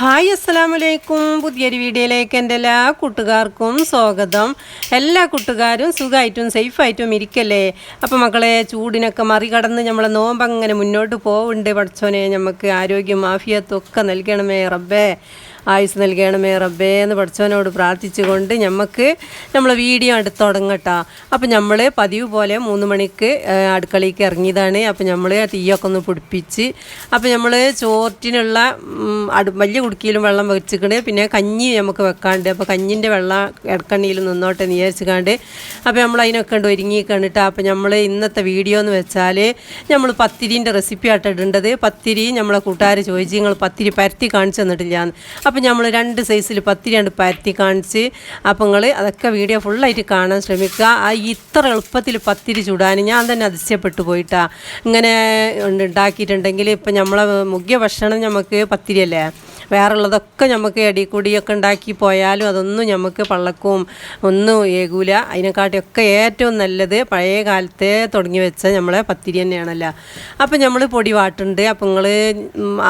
Hi അസ്സലാമു അലൈക്കും പുതിയൊരു വീഡിയോയിലേക്ക് എന്റെ എല്ലാ കൂട്ടുകാർക്കും സ്വാഗതം. എല്ലാ കൂട്ടുകാരും സുഖമായിട്ടും സേഫായിട്ടും ഇരിക്കല്ലേ? അപ്പോൾ മക്കളെ ചൂടിനൊക്കെ മറികടന്ന് നമ്മളെ നോമ്പ് അങ്ങനെ മുന്നോട്ട് പോവുന്നുണ്ട്. പഠിച്ചോനെ നമുക്ക് ആരോഗ്യം ആഫിയത്തൊക്കെ നൽകണമേ റബ്ബേ. ആയുസ് നൽകണമേ റബ്ബേ എന്ന് പഠിച്ചവനോട് പ്രാർത്ഥിച്ചുകൊണ്ട് നമുക്ക് നമ്മൾ വീഡിയോ അടുത്ത് തുടങ്ങട്ടാ അപ്പം നമ്മൾ പതിവ് പോലെ മൂന്ന് മണിക്ക് അടുക്കളയ്ക്ക് ഇറങ്ങിയതാണ്. അപ്പം നമ്മൾ തീയൊക്കെ ഒന്ന് പിടിപ്പിച്ച് അപ്പം നമ്മൾ ചോറ്റിനുള്ള അടു വലിയ കുടുക്കിയിലും വെള്ളം വെച്ചിക്കണ്. പിന്നെ കഞ്ഞി നമുക്ക് വെക്കാണ്ട്. അപ്പോൾ കഞ്ഞിന്റെ വെള്ളം ഇടക്കണ്ണിയിൽ നിന്നോട്ടെ നീ വിചാരിച്ചുകാണ്ട് അപ്പോൾ നമ്മൾ അതിനൊക്കെ ഉണ്ട് ഒരുങ്ങി കണ്ടിട്ട് അപ്പോൾ നമ്മൾ ഇന്നത്തെ വീഡിയോ എന്ന് വെച്ചാൽ നമ്മൾ പത്തിരിന്റെ റെസിപ്പി ആയിട്ട് ഇടേണ്ടത്. പത്തിരി നമ്മളെ കൂട്ടുകാർ ചോദിച്ച് നിങ്ങൾ പത്തിരി പരത്തി കാണിച്ചു തന്നിട്ടില്ലാന്ന്. അപ്പോൾ നമ്മൾ രണ്ട് സൈസിൽ പത്തി രണ്ട് പരത്തി കാണിച്ച് അപ്പോൾ നിങ്ങൾ അതൊക്കെ വീഡിയോ ഫുള്ളായിട്ട് കാണാൻ ശ്രമിക്കുക. ആ ഇത്ര എളുപ്പത്തിൽ പത്തിരി ചൂടാൻ ഞാൻ തന്നെ അതിശയപ്പെട്ടു പോയിട്ടാ. ഇങ്ങനെ ഉണ്ട് ഉണ്ടാക്കിയിട്ടുണ്ടെങ്കിൽ ഇപ്പം നമ്മളെ മുഖ്യ ഭക്ഷണം നമുക്ക് പത്തിരിയല്ലേ? വേറുള്ളതൊക്കെ നമുക്ക് എടി കൂടിയൊക്കെ ഉണ്ടാക്കി പോയാലും അതൊന്നും നമുക്ക് പള്ളക്കവും ഒന്നും ഏകൂല. അതിനെക്കാട്ടിയൊക്കെ ഏറ്റവും നല്ലത് പഴയ കാലത്തെ തുടങ്ങി വെച്ച നമ്മളെ പത്തിരി തന്നെയാണല്ലോ. അപ്പം നമ്മൾ പൊടി വാട്ടുണ്ട് അപ്പം നിങ്ങൾ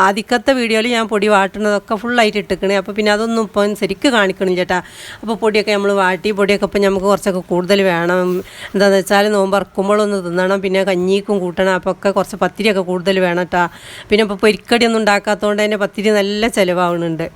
ആദ്യക്കത്തെ വീഡിയോയിൽ ഞാൻ പൊടി വാട്ടുന്നതൊക്കെ ഫുള്ളായിട്ട് ഇട്ടിക്കണേ. അപ്പോൾ പിന്നെ അതൊന്നും ഇപ്പം ശരിക്ക് കാണിക്കണം ചേട്ടാ അപ്പോൾ പൊടിയൊക്കെ നമ്മൾ വാട്ടി പൊടിയൊക്കെ ഇപ്പം നമുക്ക് കുറച്ചൊക്കെ കൂടുതൽ വേണം. എന്താണെന്ന് വെച്ചാൽ നോമ്പ് ഇറക്കുമ്പോഴൊന്ന് തിന്നണം. പിന്നെ കഞ്ഞിക്കും കൂട്ടണം. അപ്പോൾ ഒക്കെ കുറച്ച് പത്തിരിയൊക്കെ കൂടുതൽ വേണം കേട്ടോ പിന്നെ ഇപ്പോൾ പൊരിക്കടിയൊന്നും ഉണ്ടാക്കാത്തതുകൊണ്ട് തന്നെ പത്തിരി നല്ല ചിലവാകുന്നുണ്ട്.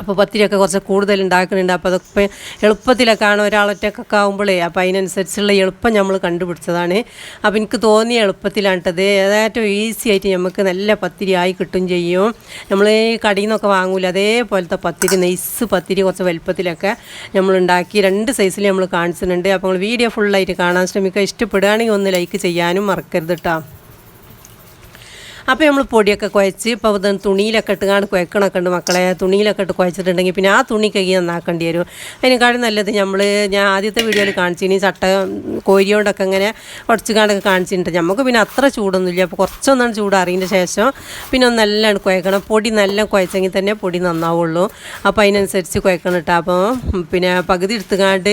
അപ്പോൾ പത്തിരിയൊക്കെ കുറച്ച് കൂടുതൽ ഉണ്ടാക്കുന്നുണ്ട്. അപ്പോൾ അതൊക്കെ എളുപ്പത്തിലൊക്കെ ആണ്. ഒരാളൊറ്റക്കൊക്കെ ആകുമ്പോഴേ അപ്പോൾ അതിനനുസരിച്ചുള്ള എളുപ്പം നമ്മൾ കണ്ടുപിടിച്ചതാണ്. അപ്പോൾ എനിക്ക് തോന്നിയ എളുപ്പത്തിലാണ് കേട്ടത്. ഏറ്റവും ഈസി ആയിട്ട് നമുക്ക് നല്ല പത്തിരി ആയി കിട്ടും ചെയ്യും. നമ്മൾ ഈ കടയിൽ നിന്നൊക്കെ വാങ്ങൂല. അതേപോലത്തെ പത്തിരി നെയ്സ് പത്തിരി കുറച്ച് വലുപ്പത്തിലൊക്കെ നമ്മൾ ഉണ്ടാക്കി രണ്ട് സൈസിൽ നമ്മൾ കാണിച്ചിട്ടുണ്ട്. അപ്പോൾ വീഡിയോ ഫുള്ളായിട്ട് കാണാൻ ശ്രമിക്കുക. ഇഷ്ടപ്പെടുകയാണെങ്കിൽ ഒന്ന് ലൈക്ക് ചെയ്യാനും മറക്കരുത് കേട്ടോ അപ്പോൾ നമ്മൾ പൊടിയൊക്കെ കുഴച്ച് ഇപ്പോൾ ഇത് തുണിയിലൊക്കെ ഇട്ടുകാണ്ട് കുഴക്കണമൊക്കെ ഉണ്ട് മക്കളെ. തുണിയിലൊക്കെ ഇട്ട് കുഴച്ചിട്ടുണ്ടെങ്കിൽ പിന്നെ ആ തുണി കഴുകി നന്നാക്കേണ്ടി വരും. അതിനേക്കാളും നല്ലത് നമ്മൾ ഞാൻ ആദ്യത്തെ വീഡിയോയിൽ കാണിച്ചിനി ചട്ട കോരിയോണ്ടൊക്കെ ഇങ്ങനെ ഉടച്ചുകാണ്ടൊക്കെ കാണിച്ചിട്ടുണ്ട്. നമുക്ക് പിന്നെ അത്ര ചൂടൊന്നുമില്ല. അപ്പോൾ കുറച്ചൊന്നാണ് ചൂട് അറിയതിന്റെ ശേഷം പിന്നെ ഒന്ന് നല്ലോണം കുഴക്കണം. പൊടി നല്ല കുഴച്ചെങ്കിൽ തന്നെ പൊടി നന്നാവുള്ളൂ. അപ്പോൾ അതിനനുസരിച്ച് കുഴക്കണം കേട്ടോ. അപ്പോൾ പിന്നെ പകുതി എടുത്തുകാണ്ട്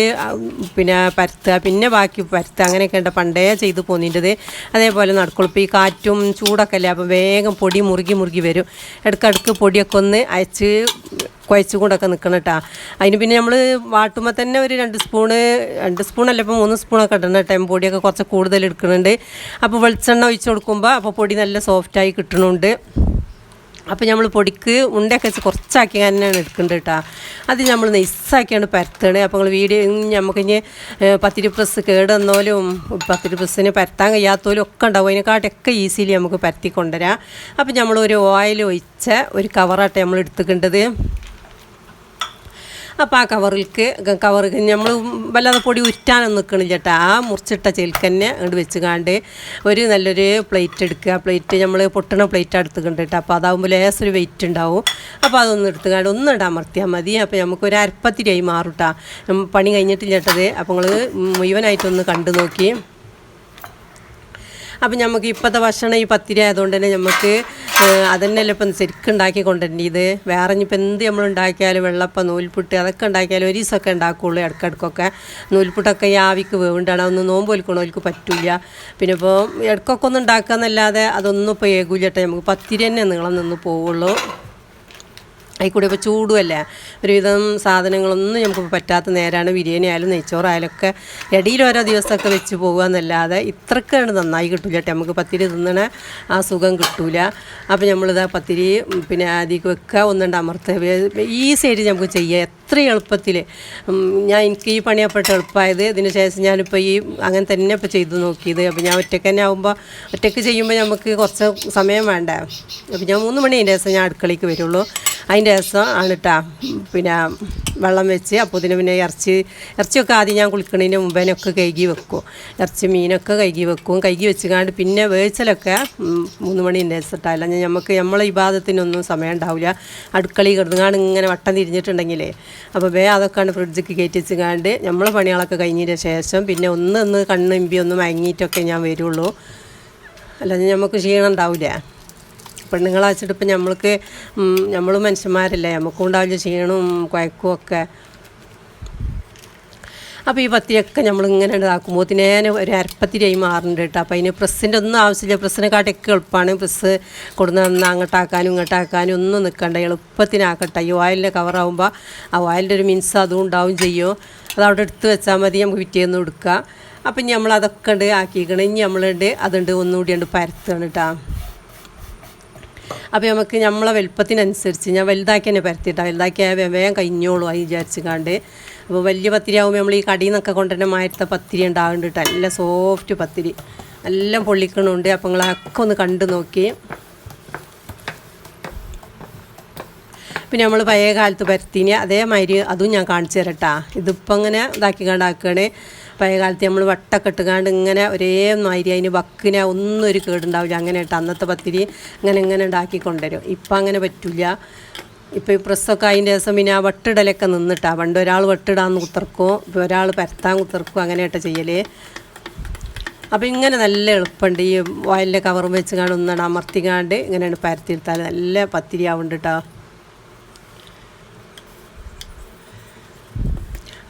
പിന്നെ പരത്തുക. പിന്നെ ബാക്കി പരത്തുക. അങ്ങനെയൊക്കെ ഉണ്ട്. പണ്ടേ ചെയ്ത് പോന്നിന്റെത്. അതേപോലെ നടക്കുള്ളൂ. ഈ കാറ്റും ചൂടൊക്കെ അല്ലേ? അപ്പോൾ വേഗം പൊടി മുറുകി മുറുകി വരും. ഇടയ്ക്കിടയ്ക്ക് പൊടിയൊക്കെ ഒന്ന് അയച്ച് കുഴച്ചുകൊണ്ടൊക്കെ നിൽക്കണം കേട്ടോ അതിന് പിന്നെ നമ്മൾ വാട്ടുമ്പോൾ തന്നെ ഒരു രണ്ട് സ്പൂണ് രണ്ട് സ്പൂണല്ല ഇപ്പോൾ മൂന്ന് സ്പൂണൊക്കെ ഇടണം കേട്ടോ പൊടിയൊക്കെ കുറച്ച് കൂടുതൽ എടുക്കുന്നുണ്ട്. അപ്പോൾ വെളിച്ചെണ്ണ ഒഴിച്ച് കൊടുക്കുമ്പോൾ അപ്പോൾ പൊടി നല്ല സോഫ്റ്റായി കിട്ടണുണ്ട്. അപ്പോൾ നമ്മൾ പൊടിക്ക് ഉണ്ടൊക്കെ കുറച്ചാക്കി തന്നെയാണ് എടുക്കേണ്ടത് കേട്ടോ അത് നമ്മൾ നെയ്സാക്കിയാണ് പരത്തണേ. അപ്പോൾ നിങ്ങൾ വീഡിയോ നമുക്ക് ഇനി പത്തിരി പ്രസ് കേടുവന്നോലും പത്തിരി പ്രസ്സിന് പരത്താൻ കഴിയാത്തോലും ഒക്കെ ഉണ്ടാവും. അതിനെക്കാട്ടൊക്കെ ഈസിലി നമുക്ക് പരത്തി കൊണ്ടുവരാം. അപ്പോൾ നമ്മൾ ഒരു ഓയിൽ ഒഴിച്ച ഒരു കവറാട്ടെ നമ്മൾ എടുത്തുക്കേണ്ടത്. അപ്പോൾ ആ കവറിൽക്ക് കവർ നമ്മൾ വല്ലാതെ പൊടി ഉരുറ്റാനൊന്നും നിൽക്കണില്ല കേട്ടോ ആ മുറിച്ചിട്ട ചെൽക്കന്നെ അങ്ങോട്ട് വെച്ച് കാണ്ട് ഒരു നല്ലൊരു പ്ലേറ്റ് എടുക്കുക. പ്ലേറ്റ് നമ്മൾ പൊട്ടണ പ്ലേറ്റ് എടുത്തുകൊണ്ട് കേട്ടോ അപ്പോൾ അതാകുമ്പോൾ ലേസൊരു വെയിറ്റ് ഉണ്ടാവും അപ്പോൾ അതൊന്ന് എടുത്ത് കാണ്ട് ഒന്ന് ഇടാൻ അമർത്തിയാൽ മതി. അപ്പോൾ നമുക്ക് ഒരു അരപ്പത്തിരിയായി മാറും കേട്ടോ പണി കഴിഞ്ഞിട്ടില്ല കേട്ടത് അപ്പോൾ നിങ്ങൾ മുഴുവനായിട്ടൊന്ന് കണ്ടു നോക്കി. അപ്പം നമുക്ക് ഇപ്പോഴത്തെ ഭക്ഷണം ഈ പത്തിരി ആയതുകൊണ്ട് തന്നെ നമുക്ക് അതന്നെയല്ലേ ഇപ്പം ശരിക്കും ഉണ്ടാക്കി കൊണ്ടുവരേണ്ടത്. വേറെ ഇനിയിപ്പോൾ എന്ത് നമ്മൾ ഉണ്ടാക്കിയാലും വെള്ളപ്പം നൂൽപുട്ട് അതൊക്കെ ഉണ്ടാക്കിയാലും ഒരു ദിവസമൊക്കെ ഉണ്ടാക്കുകയുള്ളൂ ഇടക്കിടക്കൊക്കെ. നൂൽപുട്ടൊക്കെ ഈ ആവിക്ക് വേണ്ടാണ് അതൊന്നും നോമ്പ് വലിക്കണോൽക്ക് പറ്റില്ല പിന്നെ ഇപ്പോൾ ഇടയ്ക്കൊക്കെ ഒന്ന് ഉണ്ടാക്കാന്നല്ലാതെ അതൊന്നും ഇപ്പോൾ ഏകൂലട്ടെ നമുക്ക് പത്തിരി തന്നെ നീളം നിന്ന് പോവുള്ളൂ. അതിൽ കൂടെ ഇപ്പോൾ ചൂടുമല്ല ഒരുവിധം സാധനങ്ങളൊന്നും നമുക്ക് പറ്റാത്ത നേരമാണ് ബിരിയാണി ആയാലും നെയ്ച്ചോറായാലും ഒക്കെ ഇടയിൽ ഓരോ ദിവസമൊക്കെ വെച്ച് പോകുക എന്നല്ലാതെ ഇത്രക്കാണ് നന്നായി കിട്ടില്ല കേട്ടോ. നമുക്ക് പത്തിരി തിന്നണ ആ സുഖം കിട്ടൂല. അപ്പോൾ നമ്മളിത് പത്തിരി പിന്നെ ആദ്യം വെക്കുക ഒന്നുണ്ട് അമർത്തുക ഈ ആയിട്ട് നമുക്ക് ചെയ്യാം. എത്ര എളുപ്പത്തിൽ ഞാൻ എനിക്ക് ഈ പണിയപ്പെട്ട എളുപ്പമായത് ഇതിന് ശേഷം ഞാനിപ്പോൾ ഈ അങ്ങനെ തന്നെ ഇപ്പോൾ ചെയ്തു നോക്കിയത്. അപ്പോൾ ഞാൻ ഒറ്റയ്ക്ക് തന്നെ ആകുമ്പോൾ ഒറ്റയ്ക്ക് ചെയ്യുമ്പോൾ നമുക്ക് കുറച്ച് സമയം വേണ്ട? അപ്പോൾ ഞാൻ മൂന്ന് മണി അതിന്റെ ദിവസം ഞാൻ അടുക്കളയ്ക്ക് വരുള്ളൂ. അതിന്റെ ദിവസം ആണ് കേട്ടോ പിന്നെ വെള്ളം വെച്ച് അപ്പോൾ ഇതിന് പിന്നെ ഇറച്ചി ഇറച്ചിയൊക്കെ ആദ്യം ഞാൻ കുളിക്കണതിന് മുമ്പേനൊക്കെ കഴുകി വെക്കും. ഇറച്ചി മീനൊക്കെ കഴുകി വെക്കും. കഴുകി വെച്ചുകാണ്ട് പിന്നെ വേവിച്ചലൊക്കെ മൂന്ന് മണി ഞാൻ നമുക്ക് നമ്മളെ വിവാദത്തിനൊന്നും സമയം ഉണ്ടാവില്ല അടുക്കളയിൽ കിടന്നുകാണ് ഇങ്ങനെ വട്ടം തിരിഞ്ഞിട്ടുണ്ടെങ്കിലേ അപ്പോൾ വേ അതൊക്കെയാണ് ഫ്രിഡ്ജിക്ക് കയറ്റി വെച്ചുകാണ്ട് നമ്മളെ പണികളൊക്കെ കഴിഞ്ഞതിന് ശേഷം പിന്നെ ഒന്ന് ഒന്ന് കണ്ണിമ്പി ഒന്ന് മയങ്ങിയിട്ടൊക്കെ ഞാൻ വരുള്ളൂ. അല്ലാതെ നമുക്ക് ക്ഷീണം ഉണ്ടാവില്ല പെണ്ണുങ്ങളെ വെച്ചിട്ട് ഇപ്പം നമ്മൾക്ക് നമ്മൾ മനുഷ്യന്മാരല്ലേ? നമുക്കും ഉണ്ടാവില്ല ക്ഷീണവും കുഴക്കും ഒക്കെ. അപ്പോൾ ഈ പത്തിരിയൊക്കെ നമ്മൾ ഇങ്ങനെ ഇതാക്കുമ്പോഴത്തേനെ ഒരു അരപ്പത്തിരിയായി മാറുന്നുണ്ട് കേട്ടോ. അപ്പോൾ അതിന് പ്രസ്സിന്റെ ഒന്നും ആവശ്യമില്ല. പ്രസ്സിനെ കാട്ടിയൊക്കെ എളുപ്പമാണ് പ്രസ് കൊടുന്ന് അങ്ങോട്ടാക്കാനും ഇങ്ങോട്ടാക്കാനും ഒന്നും നിൽക്കണ്ട എളുപ്പത്തിനാക്കട്ടെ. ഈ ഓയിലിന്റെ കവറാകുമ്പോൾ ആ ഓയിലിന്റെ ഒരു മിൻസ് അതും ഉണ്ടാവും ചെയ്യും. അത് അവിടെ എടുത്ത് വെച്ചാൽ മതി. നമുക്ക് പിറ്റേന്ന് കൊടുക്കുക അപ്പം ഇനി നമ്മൾ അതൊക്കെ ഉണ്ട് ആക്കിക്കണം ഇനി നമ്മളുണ്ട് അതുണ്ട് ഒന്നുകൂടി ഉണ്ട് പരത്തുകയാണ് കേട്ടോ. അപ്പോൾ നമുക്ക് നമ്മളെ വലുപ്പത്തിനനുസരിച്ച് ഞാൻ വലുതാക്കി തന്നെ പരത്തിയിട്ടാണ് വലുതാക്കിയാൽ വേഗം കഴിഞ്ഞോളൂ അത് വിചാരിച്ചു അപ്പോൾ വലിയ പത്തിരി ആകുമ്പോൾ നമ്മൾ ഈ കടിയിൽ നിന്നൊക്കെ കൊണ്ടുവരുന്ന മായത്തെ പത്തിരി ഉണ്ടാകുന്നുണ്ട് കേട്ടോ നല്ല സോഫ്റ്റ് പത്തിരി. എല്ലാം പൊള്ളിക്കണുണ്ട്. അപ്പോൾ നിങ്ങളൊക്കെ ഒന്ന് കണ്ടു നോക്കി. പിന്നെ നമ്മൾ പഴയ കാലത്ത് പരത്തിന്. അതേമാതിരി അതും ഞാൻ കാണിച്ചു തരട്ടാ ഇതിപ്പോൾ ഇങ്ങനെ ഇതാക്കി കണ്ടാക്കുകയാണ് പഴയ കാലത്ത് നമ്മൾ വട്ടൊക്കെ ഇട്ടുകാണ്ട് ഇങ്ങനെ ഒരേ മാതിരി അതിന് വക്കിനെ ഒന്നും ഒരു കേടുണ്ടാവില്ല. അങ്ങനെ ഇട്ട് അന്നത്തെ പത്തിരി ഇങ്ങനെ ഇങ്ങനെ ഉണ്ടാക്കി കൊണ്ടുവരും. ഇപ്പം അങ്ങനെ പറ്റില്ല ഇപ്പോൾ ഈ പ്രസ്സൊക്കെ അതിന്റെ ദിവസം പിന്നെ ആ വെട്ടിടലൊക്കെ നിന്നിട്ടാ. പണ്ട് ഒരാൾ വെട്ടിടാൻ കുത്തിർക്കും ഇപ്പോൾ ഒരാൾ പരത്താൻ കുത്തിർക്കും അങ്ങനെയായിട്ട് ചെയ്യൽ അപ്പോൾ ഇങ്ങനെ നല്ല എളുപ്പമുണ്ട് ഈ ഓയിലിന്റെ കവറും വെച്ച് കാണും ഒന്നാണ് അമർത്തിക്കാണ്ട് ഇങ്ങനെയാണ് പരത്തിയെടുത്താൽ നല്ല പത്തിരി ആവുന്നുണ്ട് കേട്ടോ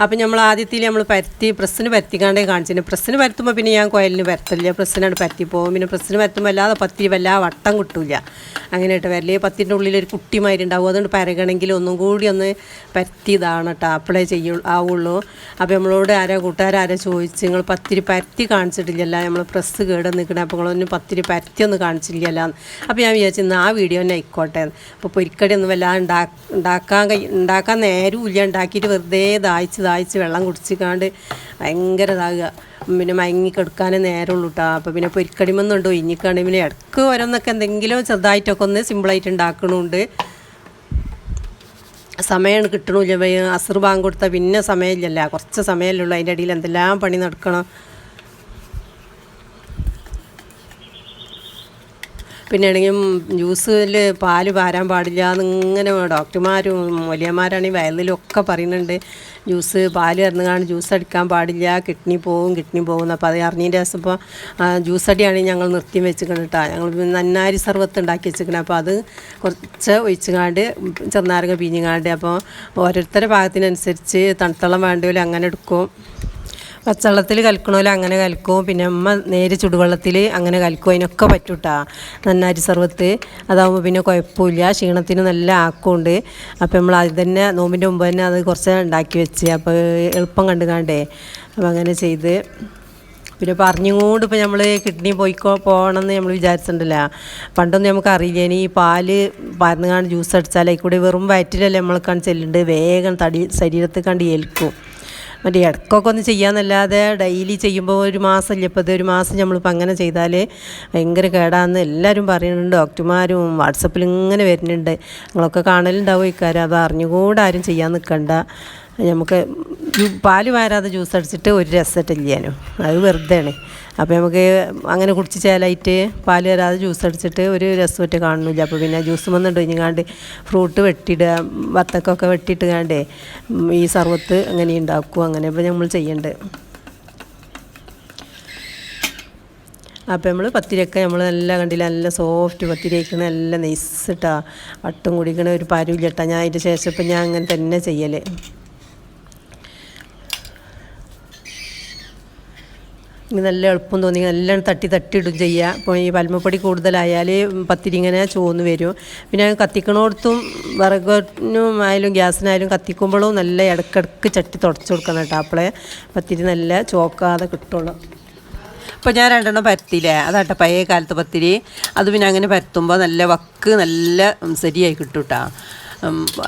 അപ്പം നമ്മൾ ആദ്യത്തിൽ നമ്മൾ പരത്തി പ്രസ്സിന് പരത്തിക്കാണ്ടേ കാണിച്ചിന് പ്രസ്സിന് പരത്തുമ്പോൾ പിന്നെ ഞാൻ കോയലിന് പരത്തില്ല പ്രസ്സിനാണ് പരത്തി പോകും. പിന്നെ പ്രസ്സിന് പരത്തുമ്പോൾ അല്ലാതെ പത്തിരി വല്ലാതെ വട്ടം കിട്ടില്ല. അങ്ങനെയായിട്ട് വരലേ. പത്തിന്റെ ഉള്ളിൽ ഒരു കുട്ടിമാരി ഉണ്ടാവും. അതുകൊണ്ട് പരകണമെങ്കിൽ ഒന്നും കൂടി ഒന്ന് പരത്തി ഇതാണ് കേട്ടോ അപ്പോഴേ ചെയ്യൂ ആവുള്ളൂ. അപ്പോൾ നമ്മളോട് ആരാ കൂട്ടുകാരാരാ ചോദിച്ച് നിങ്ങൾ പത്തിരി പരത്തി കാണിച്ചിട്ടില്ലല്ല. നമ്മൾ പ്രസ് കേട് നിൽക്കണേ അപ്പോൾ നിങ്ങളൊന്നും പത്തിരി പരത്തി ഒന്ന് കാണിച്ചില്ലല്ല. അപ്പോൾ ഞാൻ വിചാരിച്ചു ഇന്ന് ആ വീഡിയോ തന്നെ ആയിക്കോട്ടെ. അപ്പോൾ പൊരിക്കടി ഒന്നും വല്ലാതെ ഉണ്ടാക്കാൻ ഉണ്ടാക്കാൻ നേരമില്ല ഉണ്ടാക്കിയിട്ട് വെറുതെ ദാഹിച്ച് ദാഹിച്ച് വെള്ളം കുടിച്ചിക്കാണ്ട് ഭയങ്കര ഇതാകുക. പിന്നെ മയങ്ങി കിടക്കാനേ നേരമുള്ളൂ കേട്ടോ അപ്പോൾ പിന്നെ പൊരിക്കടിമൊന്നുണ്ടോ ഇനിക്കാണെങ്കിൽ പിന്നെ ഇടയ്ക്ക് ഓരോന്നൊക്കെ എന്തെങ്കിലും ചെറുതായിട്ടൊക്കെ ഒന്ന് സിമ്പിളായിട്ട് ഉണ്ടാക്കണമുണ്ട് സമയമാണ് കിട്ടണില്ല. വേ- അസർ ബാങ്ക് കൊടുത്താൽ പിന്നെ സമയമില്ലല്ലോ. കുറച്ച് സമയമല്ലേ ഉള്ളൂ. അതിന്റെ ഇടയിൽ എന്തെല്ലാം പണി നടക്കണം. പിന്നെ ആണെങ്കിൽ ജ്യൂസിൽ പാൽ പാരാൻ പാടില്ല എന്നിങ്ങനെ ഡോക്ടർമാരും വലിയമാരാണെങ്കിൽ വയലിലൊക്കെ പറയുന്നുണ്ട് ജ്യൂസ് പാൽ ഇറന്നുകാണ്ട് ജ്യൂസ് അടിക്കാൻ പാടില്ല കിഡ്നി പോവും കിഡ്നി പോകും അപ്പോൾ അത് അറിഞ്ഞതിന്റെ ദിവസം ഇപ്പോൾ ജ്യൂസ് അടിയാണെങ്കിൽ ഞങ്ങൾ നിർത്തി വെച്ചിക്കണം കേട്ടോ. ഞങ്ങൾ നന്നാരി സർവത്ത് ഉണ്ടാക്കി വെച്ചിരിക്കണം അപ്പോൾ അത് കുറച്ച് ഒഴിച്ചുകാണ്ട് ചെറുനാരങ്ങ പിഞ്ഞുകാണ്ട് അപ്പോൾ ഓരോരുത്തരുടെ പാകത്തിനനുസരിച്ച് തണുത്തളം വേണ്ടവരും അങ്ങനെ എടുക്കും. പച്ചവെള്ളത്തിൽ കലക്കണമല്ലോ അങ്ങനെ കലക്കും പിന്നെ അമ്മ നേരെ ചുടുവെള്ളത്തിൽ അങ്ങനെ കലക്കും അതിനൊക്കെ പറ്റൂട്ടാ. നന്നാരി സർവത്ത് അതാകുമ്പോൾ പിന്നെ കുഴപ്പമില്ല. ക്ഷീണത്തിന് നല്ല ആക്കമുണ്ട് അപ്പോൾ നമ്മൾ അത് തന്നെ നോമ്പിന്റെ മുമ്പ് തന്നെ അത് കുറച്ച് ഉണ്ടാക്കി വെച്ച്. അപ്പോൾ എളുപ്പം കണ്ടു കാണ്ടേ അപ്പോൾ അങ്ങനെ ചെയ്ത്. പിന്നെ പറഞ്ഞുകൊണ്ട് ഇപ്പോൾ നമ്മൾ കിഡ്നി പോയിക്കോ പോകണമെന്ന് നമ്മൾ വിചാരിച്ചിട്ടുണ്ടല്ലോ. പണ്ടൊന്നും നമുക്ക് അറിയില്ല. ഇനി ഈ പാൽ കാണാൻ ജ്യൂസ് അടിച്ചാൽ അതിൽ കൂടി വെറും വയറ്റിലല്ലേ നമ്മൾ കണ്ട് ചെല്ലുന്നുണ്ട്. വേഗം തടി ശരീരത്തിൽ കണ്ട് ഏൽക്കും. മറ്റേ ഇടക്കൊക്കെ ഒന്ന് ചെയ്യാന്നല്ലാതെ ഡെയിലി ചെയ്യുമ്പോൾ ഒരു മാസമല്ലേ? ഇപ്പോൾ ഒരു മാസം നമ്മളിപ്പോൾ അങ്ങനെ ചെയ്താൽ ഭയങ്കര കേടാന്ന് എല്ലാവരും പറയുന്നുണ്ട്. ഡോക്ടർമാരും വാട്സപ്പിൽ ഇങ്ങനെ വരുന്നുണ്ട്. നിങ്ങളൊക്കെ കാണലുണ്ടാവും ഇക്കാര്യം അത് അറിഞ്ഞുകൂടെ ആരും ചെയ്യാൻ നിൽക്കണ്ട. നമുക്ക് പാൽ വാരാതെ ജ്യൂസ് അടിച്ചിട്ട് ഒരു രസമില്ലാനും അത് വെറുതെയാണ്. അപ്പോൾ നമുക്ക് അങ്ങനെ കുടിച്ച് ചേലായിട്ട് പാൽ വരാതെ ജ്യൂസ് അടിച്ചിട്ട് ഒരു രസമൊറ്റ കാണുന്നില്ല. അപ്പോൾ പിന്നെ ജ്യൂസ് വന്നിട്ട് ഇഞ്ഞാണ്ട് ഫ്രൂട്ട് വെട്ടിയിടുക വത്തക്കൊക്കെ വെട്ടിയിട്ട് കാണ്ടേ ഈ സർവത്ത് അങ്ങനെ ഉണ്ടാക്കും. അങ്ങനെ ഇപ്പോൾ നമ്മൾ ചെയ്യേണ്ടത് അപ്പോൾ നമ്മൾ പത്തിരിയൊക്കെ നമ്മൾ നല്ല കണ്ടില്ല നല്ല സോഫ്റ്റ് പത്തിരി നല്ല നെയ്സിട്ടാ വട്ടം കുടിക്കണ ഒരു പരുവില്ല കേട്ടോ ഞാൻ അതിന്റെ ശേഷം ഇപ്പം ഞാൻ അങ്ങനെ തന്നെ ചെയ്യൽ നല്ല എളുപ്പം തോന്നി എല്ലാം തട്ടി തട്ടി ഇടും ചെയ്യുക ഇപ്പോൾ ഈ പൽമപ്പൊടി കൂടുതലായാൽ പത്തിരി ഇങ്ങനെ ചോന്ന് വരും. പിന്നെ കത്തിക്കണോടത്തും ആയാലും ഗ്യാസിനായാലും കത്തിക്കുമ്പോഴും നല്ല ഇടക്കിടക്ക് ചട്ടി തുടച്ചു കൊടുക്കണം കേട്ടോ അപ്പോളെ പത്തിരി നല്ല ചോക്കാതെ കിട്ടുള്ളൂ. അപ്പോൾ ഞാൻ രണ്ടെണ്ണം പരത്തിയില്ലേ? അതാട്ടെ പഴയ കാലത്ത് പത്തിരി. അത് പിന്നെ അങ്ങനെ പരത്തുമ്പോൾ നല്ല വക്ക് നല്ല ശരിയായി കിട്ടും കേട്ടോ.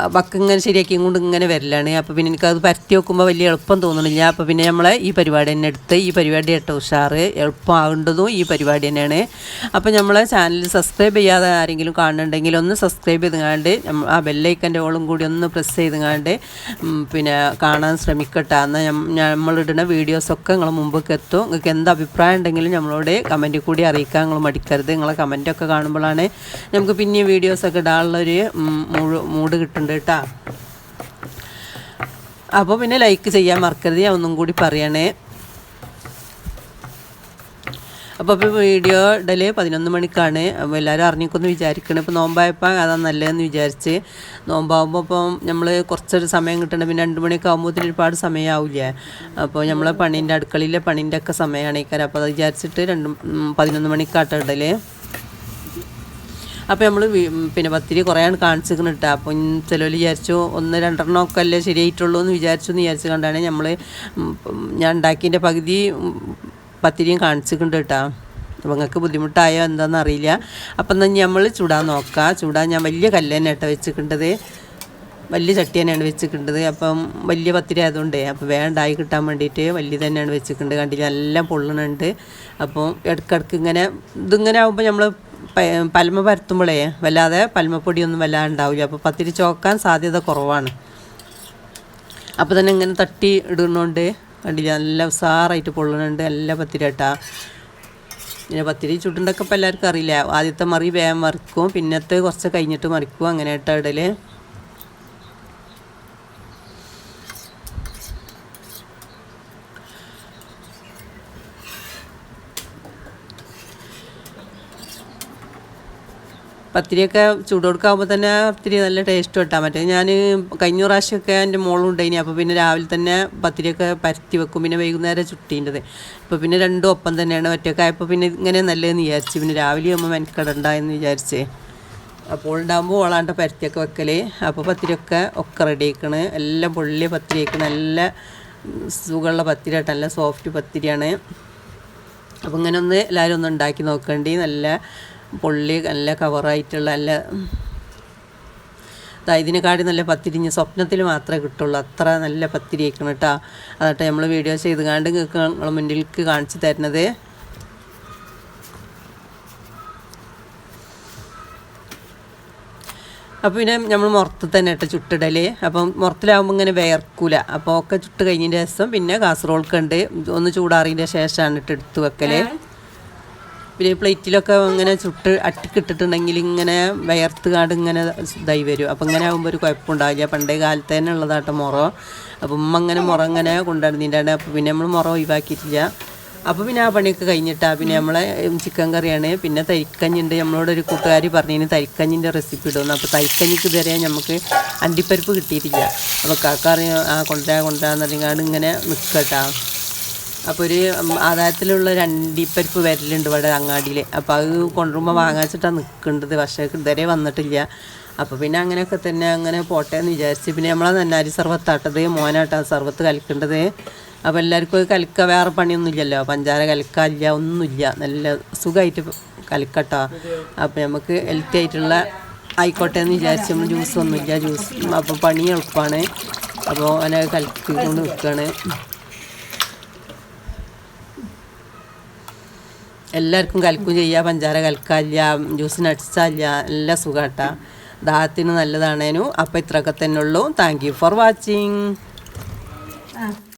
വക്ക് ഇങ്ങനെ ശരിയാക്കി കൊണ്ട് ഇങ്ങനെ വരലാണ്. അപ്പോൾ പിന്നെ എനിക്കത് പരത്തി വെക്കുമ്പോൾ വലിയ എളുപ്പം തോന്നണില്ല. അപ്പോൾ പിന്നെ നമ്മൾ ഈ പരിപാടി തന്നെ എടുത്ത് ഈ പരിപാടി കേട്ടോ ഉഷാറ് എളുപ്പമാകേണ്ടതും ഈ പരിപാടി തന്നെയാണ്. അപ്പോൾ നമ്മളെ ചാനൽ സബ്സ്ക്രൈബ് ചെയ്യാതെ ആരെങ്കിലും കാണുന്നുണ്ടെങ്കിൽ ഒന്ന് സബ്സ്ക്രൈബ് നമ്മ- ആ ബെല്ലൈക്കന്റെ ഓളും കൂടി ഒന്ന് പ്രസ് ചെയ്തുകാണ്ട് ഉം, പിന്നെ കാണാൻ ശ്രമിക്കട്ടെ. എന്നാൽ നമ്മളിടുന്ന വീഡിയോസൊക്കെ നിങ്ങൾ മുമ്പൊക്കെ എത്തും. നിങ്ങൾക്ക് എന്ത് അഭിപ്രായം ഉണ്ടെങ്കിലും നമ്മളോട് കമന്റിൽ കൂടി അറിയിക്കാൻ നിങ്ങൾ മടിക്കരുത്. നിങ്ങളെ കമന്റൊക്കെ കാണുമ്പോഴാണ് നമുക്ക് പിന്നെയും വീഡിയോസൊക്കെ ഇടാനുള്ളൊരു മുഴു- മൂഡ് കിട്ടുന്നുണ്ട് കേട്ടോ. അപ്പോൾ പിന്നെ ലൈക്ക് ചെയ്യാൻ മറക്കരുത് ഞാൻ ഒന്നും കൂടി പറയണേ. അപ്പോൾ ഇപ്പോൾ വീഡിയോ ഇടൽ പതിനൊന്ന് മണിക്കാണ്. അപ്പോൾ എല്ലാവരും അറിഞ്ഞിക്കൊന്ന് വിചാരിക്കണം. ഇപ്പോൾ നോമ്പായപ്പോൾ അതാ നല്ലതെന്ന് വിചാരിച്ച്. നോമ്പാകുമ്പോൾ ഇപ്പം നമ്മൾ കുറച്ചൊരു സമയം കിട്ടണം പിന്നെ രണ്ട് മണിയൊക്കെ ആകുമ്പോഴത്തേന് ഒരുപാട് സമയമാവില്ലേ അപ്പോൾ നമ്മളെ പണീന്റെ അടുക്കളയിലെ പണീന്റെ ഒക്കെ സമയമാണ് ഈ കാര്യം അപ്പോൾ അത് വിചാരിച്ചിട്ട് രണ്ട് പതിനൊന്ന് മണിക്കാട്ട ഇടൽ അപ്പോൾ നമ്മൾ പിന്നെ പത്തിരി കുറേയാണ് കാണിച്ചിരിക്കണം കേട്ടോ അപ്പം ചിലവർ വിചാരിച്ചു ഒന്ന് രണ്ടെണ്ണം ഒക്കെ അല്ലേ ശരിയായിട്ടുള്ളൂ എന്ന് വിചാരിച്ചു എന്ന് വിചാരിച്ചു കണ്ടാണ് നമ്മൾ ഞാൻ ഉണ്ടാക്കിയതിന്റെ പകുതി പത്തിരിയും കാണിച്ചിട്ടുണ്ട് കേട്ടോ അപ്പോൾ നിങ്ങൾക്ക് ബുദ്ധിമുട്ടായോ എന്താണെന്ന് അറിയില്ല. അപ്പം എന്നാൽ നമ്മൾ ചൂടാൻ നോക്കാം. ചൂടാൻ ഞാൻ വലിയ കല്ല് തന്നെ കേട്ടോ വെച്ചിട്ടുണ്ടത് വലിയ ചട്ടി തന്നെയാണ് വെച്ചിട്ടുണ്ടത് അപ്പം വലിയ പത്തിരി ആയതുകൊണ്ട് അപ്പോൾ വേണ്ടായി കിട്ടാൻ വേണ്ടിയിട്ട് വലിയ തന്നെയാണ് വെച്ചിട്ടുണ്ട് കണ്ടില്ല? എല്ലാം പൊള്ളണുണ്ട്. അപ്പോൾ ഇടയ്ക്കിടയ്ക്ക് ഇങ്ങനെ ഇതിങ്ങനെ ആകുമ്പോൾ നമ്മൾ പൽമ പരത്തുമ്പോഴേ വല്ലാതെ പൽമപ്പൊടിയൊന്നും വല്ലാതെ ഉണ്ടാവില്ല അപ്പോൾ പത്തിരി ചോക്കാൻ സാധ്യത കുറവാണ്. അപ്പോൾ തന്നെ ഇങ്ങനെ തട്ടി ഇടുന്നോണ്ട് കണ്ടില്ല? നല്ല ഉസാറായിട്ട് പൊള്ളുന്നുണ്ട് നല്ല പത്തിരി കേട്ടാ പിന്നെ പത്തിരി ചുട്ടുണ്ടൊക്കെ ഇപ്പോൾ എല്ലാവർക്കും അറിയില്ല? ആദ്യത്തെ മറി വേഗം മറിക്കും പിന്നത്തെ കുറച്ച് കഴിഞ്ഞിട്ട് മറിക്കും അങ്ങനെ ഇട്ട ഇടൽ. പത്തിരിയൊക്കെ ചൂട് കൊടുക്കാകുമ്പോൾ തന്നെ പത്തിരി നല്ല ടേസ്റ്റ് കിട്ടാൻ പറ്റും. ഞാൻ കഴിഞ്ഞ പ്രാവശ്യമൊക്കെ എന്റെ മോളുണ്ടായിനി അപ്പോൾ പിന്നെ രാവിലെ തന്നെ പത്തിരിയൊക്കെ പരത്തി വെക്കും. പിന്നെ വൈകുന്നേരം ചുട്ടീന്റെത്. അപ്പോൾ പിന്നെ രണ്ടും ഒപ്പം തന്നെയാണ് ഒറ്റയൊക്കെ ആയപ്പോൾ പിന്നെ ഇങ്ങനെ നല്ലതെന്ന് വിചാരിച്ച്. പിന്നെ രാവിലെ ആകുമ്പോൾ മെനക്കെടണ്ട എന്ന് വിചാരിച്ചേ. അപ്പോൾ ഉണ്ടാകുമ്പോൾ ഓളാണ്ട പരത്തിയൊക്കെ വെക്കൽ അപ്പോൾ പത്തിരിയൊക്കെ ഒക്കെ റെഡി ആക്കണ് എല്ലാം പൊള്ളിയ പത്തിരി നല്ല സുഖമുള്ള പത്തിരി ആട്ടെ. നല്ല സോഫ്റ്റ് പത്തിരിയാണ്. അപ്പോൾ ഇങ്ങനെ ഒന്ന് എല്ലാവരും ഒന്ന് ഉണ്ടാക്കി നോക്കേണ്ടി. നല്ല പൊള്ളി നല്ല കവറായിട്ടുള്ള നല്ല ഇതിനെക്കാട്ടി നല്ല പത്തിരിഞ്ഞ് സ്വപ്നത്തിൽ മാത്രമേ കിട്ടുള്ളൂ. അത്ര നല്ല പത്തിരി വയ്ക്കണം കേട്ടോ. അതാട്ടെ നമ്മൾ വീഡിയോ ചെയ്ത് കാണ്ട് നിങ്ങൾ മുന്നിലേക്ക് കാണിച്ചു തരുന്നത്. അപ്പോൾ പിന്നെ നമ്മൾ മുറത്ത് തന്നെ ഇട്ട് ചുട്ടിടൽ അപ്പം മുറത്തിലാവുമ്പോൾ ഇങ്ങനെ വേർക്കൂല. അപ്പോൾ ഒക്കെ ചുട്ട് കഴിഞ്ഞതിന്റെ ശേഷം പിന്നെ കാസറോൾക്ക് ഉണ്ട് ഒന്ന് ചൂടാറിയതിന്റെ ശേഷമാണ് ഇട്ട് എടുത്ത് വെക്കൽ പിന്നെ പ്ലേറ്റിലൊക്കെ ഇങ്ങനെ ചുട്ട് അട്ടിക്കിട്ടിട്ടുണ്ടെങ്കിൽ ഇങ്ങനെ വയർത്ത് കാട് ഇങ്ങനെ ഇതായി വരും. അപ്പം ഇങ്ങനെ ആകുമ്പോൾ ഒരു കുഴപ്പമുണ്ടാവില്ല. പണ്ടേ കാലത്ത് തന്നെ ഉള്ളതാട്ടോ മുറ. അപ്പം ഉമ്മ അങ്ങനെ മുറ ഇങ്ങനെ കൊണ്ടുവരുന്നതിന്റെ അപ്പോൾ പിന്നെ നമ്മൾ മുറ ഒഴിവാക്കിയിട്ടില്ല. അപ്പോൾ പിന്നെ ആ പണിയൊക്കെ കഴിഞ്ഞിട്ടാ. പിന്നെ നമ്മളെ ചിക്കൻ കറിയാണ്. പിന്നെ തരിക്കഞ്ഞിണ്ട്. നമ്മളോട് ഒരു കൂട്ടുകാരി പറഞ്ഞതിന് തരിക്കഞ്ഞിന്റെ റെസിപ്പി ഇടുന്നു. അപ്പോൾ തരിക്കഞ്ഞിക്ക് ഇതുവരെ നമുക്ക് അണ്ടിപ്പരിപ്പ് കിട്ടിയിട്ടില്ല. അപ്പോൾ കാക്കറിയാം ആ കൊണ്ടുവരാ കൊണ്ടുവരാന്ന് പറഞ്ഞാണ്ട് ഇങ്ങനെ നിൽക്കട്ടാ അപ്പോൾ ഒരു ആദായത്തിലുള്ള ഒരു അണ്ടിപ്പരിപ്പ് വരലുണ്ട് ഇവിടെ അങ്ങാടിയിൽ അപ്പോൾ അത് കൊണ്ടുവരുമ്പോൾ വാങ്ങാച്ചിട്ടാണ് നിൽക്കേണ്ടത് പക്ഷേ ഇതുവരെ വന്നിട്ടില്ല. അപ്പോൾ പിന്നെ അങ്ങനെയൊക്കെ തന്നെ അങ്ങനെ പോട്ടെ എന്ന് വിചാരിച്ച്. പിന്നെ നമ്മളെ നന്നാരി സർവത്താട്ടത് മോനാട്ടാ സർവത്ത് കലക്കേണ്ടത് അപ്പോൾ എല്ലാവർക്കും കലക്ക വേറെ പണിയൊന്നുമില്ലല്ലോ പഞ്ചാര കലക്കാനില്ല ഒന്നുമില്ല. നല്ല സുഖമായിട്ട് കലക്കട്ടോ അപ്പോൾ നമുക്ക് ഹെൽത്തി ആയിട്ടുള്ള ആയിക്കോട്ടെ എന്ന് വിചാരിച്ച് നമ്മൾ ജ്യൂസ് ഒന്നുമില്ല. ജ്യൂസ് അപ്പോൾ പണി എളുപ്പമാണ് അപ്പോൾ അങ്ങനെ കലക്കിക്കൊണ്ട് നിൽക്കുകയാണ് എല്ലാവർക്കും കലക്കും ചെയ്യുക പഞ്ചാര കലക്കാല്ല ജ്യൂസിന് അടിച്ചാല്ല എല്ലാ സുഖാട്ട. ദാഹത്തിന് നല്ലതാണേനു. അപ്പോൾ ഇത്രയൊക്കെ തന്നെ ഉള്ളൂ. Thank you for watching